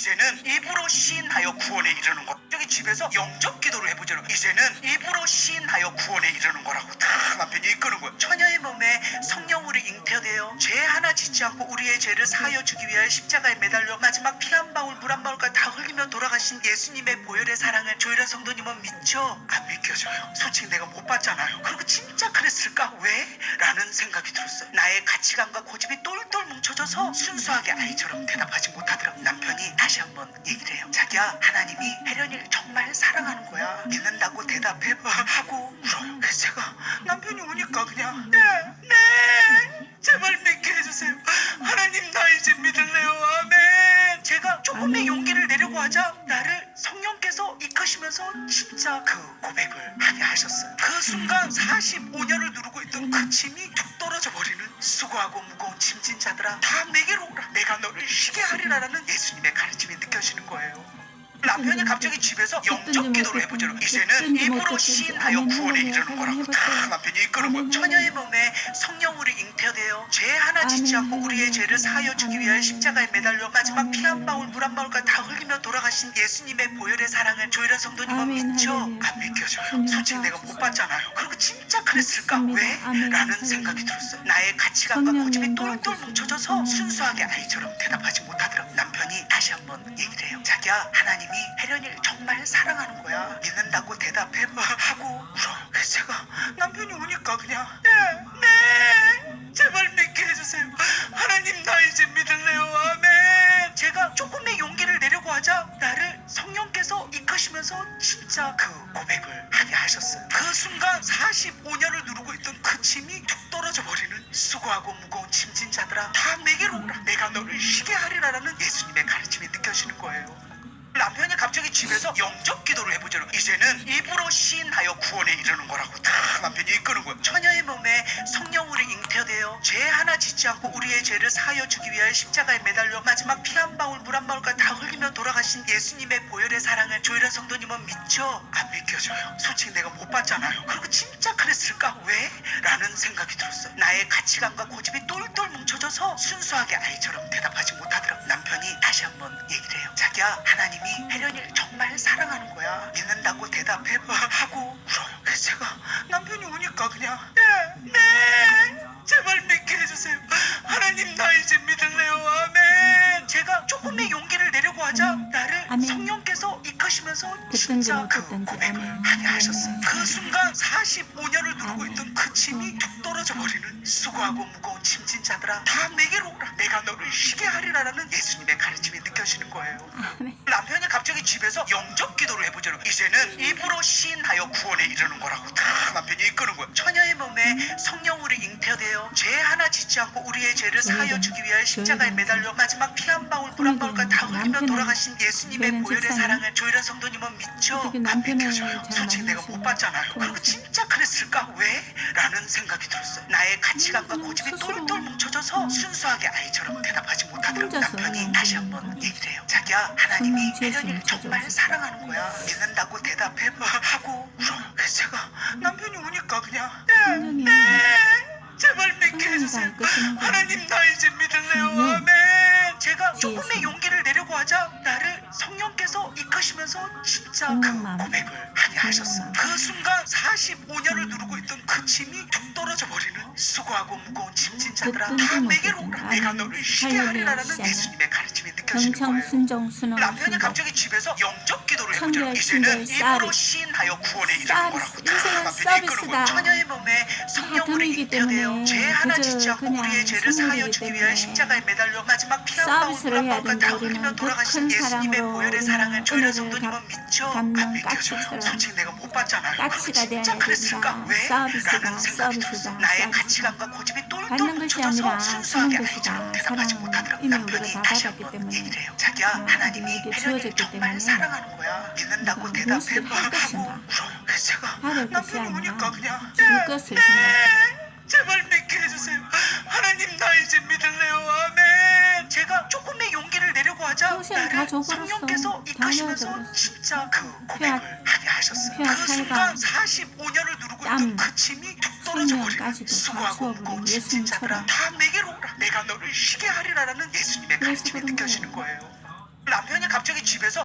이제는 입으로 시인하여 구원에 이르는 것. 저기 집에서 영접 기도를 해보자는. 이제는 입으로 시인하여 구원에 이르는 거라고 다 남편이 이끄는 거야. 처녀의 몸에 성령으로 잉태되어 죄 하나 짓지 않고 우리의 죄를 사하여 주기 위하여 십자가에 매달려 마지막 피 한 방울 물 한 방울까지 다 흘리며 돌아가신 예수님의 보혈의 사랑을 조일한 성도님은 믿죠? 안 믿겨져요. 솔직히 내가 못 봤잖아요. 그리고 진짜 그랬을까? 왜? 라는 생각이 들었어요. 나의 가치관과 고집이 똘똘 뭉쳐져서 순수하게 아이처럼 대답하지 못하더라고. 남편이 다시 한번 얘기를 해요. 자기야, 하나님이 혜련이를 정말 사랑하는 거야. 믿는다고 대답해. 하고 울어요. 그래서 제가 남편이 우니까 그냥 네, 네. 제발 믿게 해주세요. 하나님 나 이제 믿을래요. 아멘. 제가 조금의. 용기를 내려고 하자 이끄시면서 진짜 그 고백을 하게 하셨어요. 그 순간 45년을 누르고 있던 그 짐이 툭 떨어져 버리는 수고하고 무거운 짐진자들아 다 내게로 오라. 내가 너를 쉬게 하리라라는 예수님의 가르침이 느껴지는 거예요. 남편이 갑자기 집에서 영접 기도를 해보자는 이제는 입으로 시인하여 구원에 이르는 거라고 다 남편이 거예요. 처녀의 몸에 성령으로 잉태되어 죄 하나 짓지 않고 우리의 죄를 사하여 주기 위하여 십자가에 매달려 마지막 피 한 방울 물 한 방울까지 다 흘리며 돌아가신 예수님의 보혈의 사랑을 조일한 성도님은 믿죠? 안 믿겨져요. 솔직히 내가 못 봤잖아요. 그리고 진짜 그랬을까? 왜? 라는. 생각이 들었어요. 나의 가치관과 고집이 똘똘. 뭉쳐져서. 순수하게 아이처럼 대답하지 못하더라고. 남편이 다시 한번 얘기를 해요. 자기야, 하나님이 혜련이를 정말 사랑하는 거야. 믿는다고 대답해. 하고 울어요. 그래서 제가 남편이 우니까 그냥 네, 네. 제발 믿게 해주세요. 하나님 나 이제 믿을래요. 아멘. 제가 조금의 용기를 내려고 하자 나를 성령께서 이끄시면서 진짜 그 고백을 하게 하셨어요. 그 순간 45년을 누르고 있던 그 짐이 툭 떨어져 버리는 수고하고 무거운 짐진 자들아 다 내게로 오라. 내가 너를 쉬게 하리라라는 예수님의 가르침이 느껴지는 거예요. 남편이 갑자기 집에서 영접 기도를 해보자는 거야. 이제는 입으로 시인하여 구원에 이르는 거라고 다 남편이 이끄는 거야. 처녀의 몸에 성령으로 잉태되어 죄 하나 짓지 않고 우리의 죄를 사하여 주기 위하여 십자가에 매달려 마지막 피 한 방울 물 한 방울까지 다 흘리며 돌아가신 예수님의 보혈의 사랑을 조일한 성도님은 믿죠? 안 믿겨져요. 솔직히 내가 못 봤잖아요. 그리고 진짜 그랬을까? 왜? 라는 생각이 들었어요. 나의 가치관과 고집이 똘똘 뭉쳐져서 순수하게 아이처럼 대답하지 못하더라고. 남편이 다시 한번 얘기를 해요. 자기야, 하나님이 혜련이를 정말 사랑하는 거야. 믿는다고 대답해. 하고 울어요. 그래서 제가 남편이 우니까 그냥 네, 네. 제발 믿게 해주세요. 하나님 나 이제 믿을래요. 아멘. 제가 조금의 용기를 내려고 하자 아멘. 성령께서 이끄시면서 진짜 그 못듣든지 고백을 아멘. 하게 하셨어요. 아멘. 그 순간 45년을 누르고 아멘. 있던 그 짐이 툭 떨어져 버리는 수고하고 무거운 짐진 자들아 다 내게로 오라. 내가 너를 쉬게 하리라라는 예수님의 가르침이 느껴지는 거예요. 아멘. 남편이 갑자기 집에서 영접 기도를 해보자는 거야. 이제는 입으로 시인하여 구원에 이르는 거라고 다 남편이 이끄는 거야. 처녀의 몸에 성령 으로 잉태되어 죄 하나 짓지 않고 우리의 죄를 사하여 주기 위하여 십자가에 매달려 마지막 피 한 방울 물 한 방울까지 다 흘리며 돌아가신 예수님의 보혈의? 사랑을 조일한 성도님은 믿죠? 안 믿겨져요. 잘 솔직히 내가 못? 봤잖아요. 그리고. 진짜 그랬을까? 왜? 라는 생각이 들었어요. 나의 가치관과 음, 고집이. 똘똘 뭉쳐져서 순수하게 아이처럼 대답하지 못하더라고. 남편이 다시 한번 얘기를 해요. 자기야, 하나님이 혜련이를 정말. 사랑하는 거야. 믿는다고 대답해. 하고 울어요. 그래서 제가 남편이 우니까 그냥 네, 네. 이끄시는 거예요. 하나님 나 이제 믿을래요. 네. 아멘. 제가 조금의 예수. 용기를 내려고 하자 나를 성령께서 이끄시면서 진짜 그 성령 마음. 고백을 하게 하셨어요. 성령 그 순간 45년을 누르고 있던 그 짐이 툭 떨어져 버리는 수고하고 무거운 짐진 자들아 듣든지 다 내게로 오라. 내가. 너를 쉬게 하리라라는. 예수님의 가르침이 느껴지는 거예요. 순정 순원 남편이 갑자기 집에서 영접 해보자. 이제는 입으로. 시인하여 구원에 이르는. 거라고 다 거예요. 서비스다. 처녀의 몸에 성령으로 잉태되어 때문에 죄 하나 짓지 않고 우리의 죄를 사하여 주기 때문에 십자가에 매달려 마지막 피한 방울 다 된다. 흘리며 돌아가신 예수님의 보혈의 사랑을 은혜를 성도님은 갚- 믿죠? 안 믿겨져요. 솔직히 내가 못 봤잖아요. 진짜 그랬을까? 왜? 라는 생각이 들었어. 나의. 가치관과 고집이 받는 것이 아니라 아이처럼 것이다. 사랑은. 이미 우리가 다 받았기 때문에. 자기야, 어, 하나님이 주어졌기 때문에 사랑하는 거야. 믿는다고 대답해. 할 것인가. 받을 것이 아니라 줄 네, 것을 네. 생각해. 제발 믿게 해주세요. 하나님 나 이제 믿을래요. 아멘. 제가 조금의 용기를 내려고 하자 나를. 성령께서 다 이끄시면서. 진짜 그 고백을 하셨어요. 그 순간 45년을 누르고 땀, 있던 그 짐이 툭 떨어져 버리는 수고하고 무거운 예수님처럼. 짐진 자들아 다 내게로 오라. 내가 너를 쉬게 하리라라는 예수님의 가르침이 느껴지는 거예요. 남편이 갑자기 집에서